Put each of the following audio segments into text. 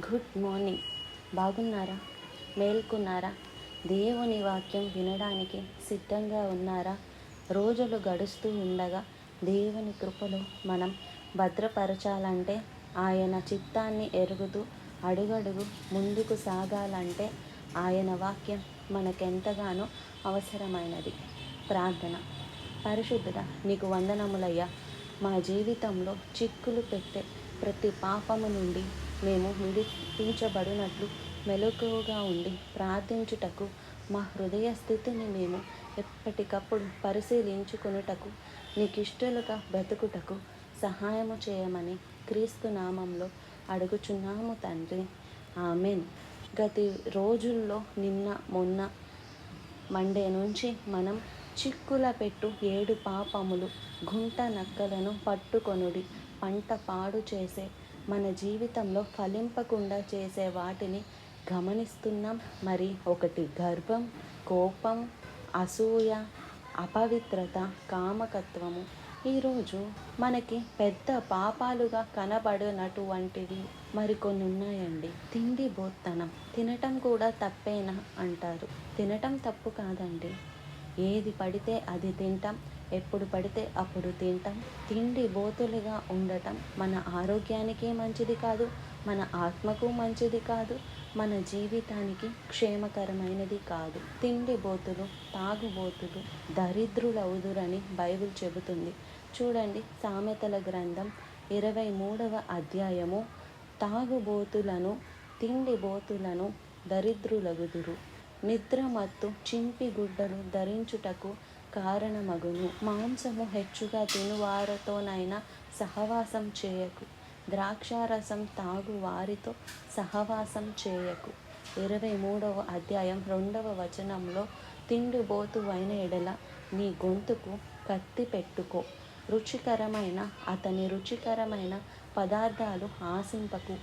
Good morning. బాగున్నారా? మేల్కున్నారా? దేవుని వాక్యం వినడానికి సిద్ధంగా ఉన్నారా? రోజులు గడుస్తూ ఉండగా దేవుని కృపలో మనం భద్రపరచాలంటే ఆయన చిత్తాన్ని ఎరుగుతూ అడుగడుగు ముందుకు సాగాలంటే ఆయన వాక్యం మనకెంతగానో అవసరమైనది. ప్రార్థన. పరిశుద్ధుడ నీకు వందనములయ్యా. మా జీవితంలో చిక్కులు పెట్టే ప్రతి పాపము నుండి మేము విడిపించబడినట్లు మెలకువగా ఉండి ప్రార్థించుటకు మా హృదయ స్థితిని మేము ఎప్పటికప్పుడు పరిశీలించుకొనుటకు నీకు ఇష్టలుగా బ్రతుకుటకు సహాయము చేయమని క్రీస్తు నామంలో అడుగుచున్నాము తండ్రి. ఆమెన్. గతి రోజుల్లో నిన్న మొన్న మండే నుంచి మనం చిక్కుల పెట్టు ఏడు పాపములు గుంట నక్కలను పట్టుకొనుడి పంట పాడు చేసే మన జీవితంలో ఫలింపకుండా చేసే వాటిని గమనిస్తున్నాం. మరి ఒకటి గర్భం కోపం అసూయ అపవిత్రత కామకత్వము. ఈరోజు మనకి పెద్ద పాపాలుగా కనబడినటువంటివి మరికొన్ని ఉన్నాయండి. తిండి బోత్తనం. తినటం కూడా తప్పేనా అంటారు. తినటం తప్పు కాదండి. ఏది పడితే అది తింటాం. ఎప్పుడు పడితే అప్పుడు తింటాం. తిండి బోతులుగా ఉండటం మన ఆరోగ్యానికి మంచిది కాదు మన ఆత్మకు మంచిది కాదు మన జీవితానికి క్షేమకరమైనది కాదు. తిండి బోతులు తాగుబోతులు దరిద్రులవుదురని బైబిల్ చెబుతుంది. చూడండి సామెతల గ్రంథం ఇరవై మూడవ అధ్యాయము. తాగుబోతులను తిండి బోతులను దరిద్రులగుదురు నిద్రమత్తు చింపి గుడ్డలు ధరించుటకు కారణమగును. మాంసము హెచ్చుగా తినువారితోనైనా సహవాసం చేయకు. ద్రాక్షారసం తాగు వారితో సహవాసం చేయకు. ఇరవై మూడవ అధ్యాయం రెండవ వచనంలో తిండిబోతు అయిన ఎడల నీ గొంతుకు కత్తి పెట్టుకో. రుచికరమైన అతని రుచికరమైన పదార్థాలు ఆశింపకు.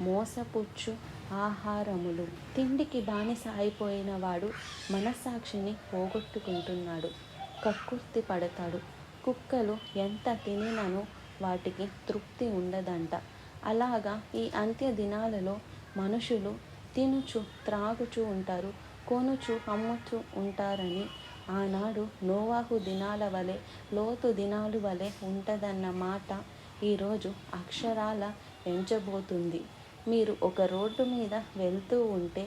మోసపుచ్చు ఆహారములు. తిండికి బానిస అయిపోయిన వాడు మనస్సాక్షిని పోగొట్టుకుంటున్నాడు. కక్కుర్తి పడతాడు. కుక్కలు ఎంత తినినను వాటికి తృప్తి ఉండదంట. అలాగా ఈ అంత్య దినాలలో మనుషులు తినుచు త్రాగుచు ఉంటారు. కొనుచు అమ్ముచు ఉంటారని ఆనాడు నోవాహు దినాల వలె లోతు దినాలు వలె ఉంటుందన్న మాట ఈరోజు అక్షరాల ఎంచబోతుంది. మీరు ఒక రోడ్డు మీద వెళ్తూ ఉంటే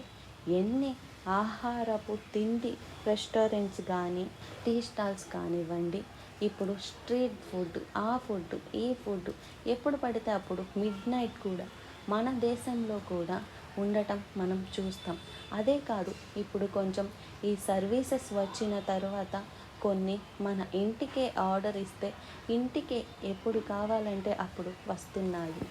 ఎన్ని ఆహారపు తిండి రెస్టారెంట్స్ కానీ టీ స్టాల్స్ కానివ్వండి ఇప్పుడు స్ట్రీట్ ఫుడ్ ఆ ఫుడ్ ఈ ఫుడ్ ఎప్పుడు పడితే అప్పుడు మిడ్ నైట్ కూడా మన దేశంలో కూడా ఉండటం మనం చూస్తాం. అదే కాదు ఇప్పుడు కొంచెం ఈ సర్వీసెస్ వచ్చిన తర్వాత కొన్ని మన ఇంటికే ఆర్డర్ ఇస్తే ఇంటికే ఎప్పుడు కావాలంటే అప్పుడు వస్తున్నాయి.